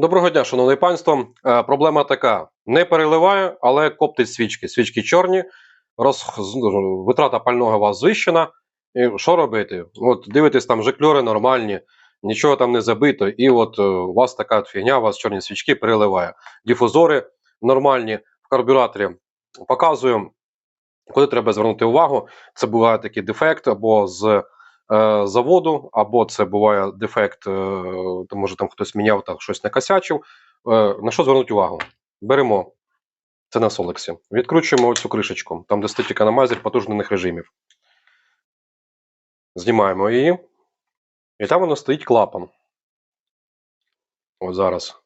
Доброго дня, шановне панство. Е, проблема така: не переливає, але коптить свічки. Свічки чорні, роз... витрата пального вас звищена. І що робити? От дивитесь, там жикльори нормальні, нічого там не забито, і от е, у вас така фігня, у вас чорні свічки переливає. Дифузори нормальні в карбюраторі. Показую, куди треба звернути увагу. Це буває такий дефект або з заводу, або це буває дефект, е, може там хтось міняв так щось накосячив. Е, на що звернути увагу? Беремо це на Солексі, відкручуємо оцю кришечку, там де стоїть економайзер потужних режимів. Знімаємо її, і там воно стоїть клапан. От зараз.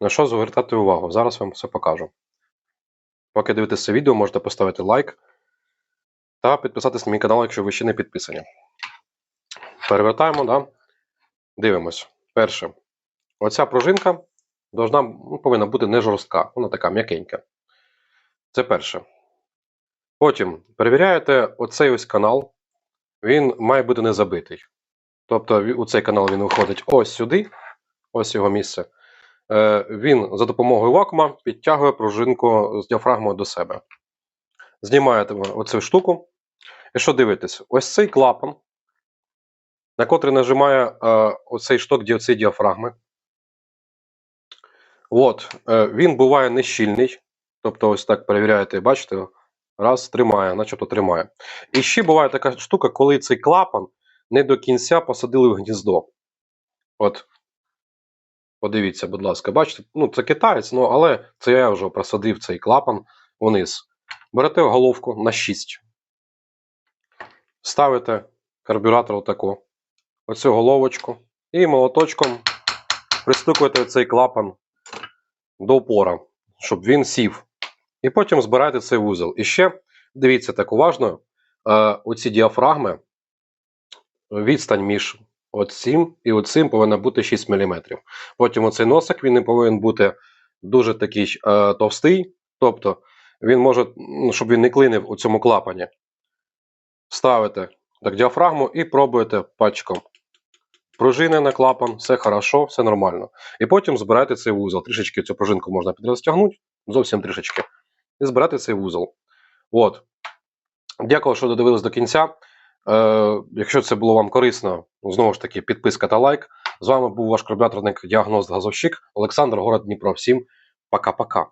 На що звертати увагу? Зараз вам все покажу. Поки дивитеся відео, можете поставити лайк та підписатись на мій канал, якщо ви ще не підписані. Перевертаємо, да? дивимось. Перше. Оця пружинка должна, ну, повинна бути не жорстка, вона така м'якенька. Це перше. Потім перевіряєте оцей ось канал, він має бути не забитий. Тобто у цей канал він виходить ось сюди, ось його місце. Е, він за допомогою вакуума підтягує пружинку з діафрагмою до себе. Знімаєте оцю штуку. І що дивитесь? Ось цей клапан, на котрий нажимає е, оцей шток діоцей діафрагми. От, е, він буває нещільний. Тобто, ось так перевіряєте, бачите, раз, тримає, начебто тримає. І ще буває така штука, коли цей клапан не до кінця посадили в гніздо. От. Подивіться, будь ласка, бачите, ну це китаєць, ну але це я вже просадив цей клапан вниз. Берете головку на 6. Ставите карбюратор отаку, оцю головочку, і молоточком пристукуєте цей клапан до опора, щоб він сів. І потім збираєте цей вузол. І ще дивіться так уважно: е, оці діафрагми, відстань між оцим і оцим повинна бути 6 мм. Потім оцей носик він не повинен бути дуже такий е, товстий, тобто він може, ну, щоб він не клинив у цьому клапані. Ставите так діафрагму і пробуєте пачком. Пружини на клапан, все хорошо, все нормально. І потім збираєте цей вузол. Трішечки цю пружинку можна підрозтягнути, зовсім трішечки. І збирати цей вузол. От. Дякую, що додивились до кінця. Е, якщо це було вам корисно, знову ж таки, підписка та лайк. З вами був ваш карбюраторник діагност газовщик Олександр, город Дніпро. Всім пока-пока.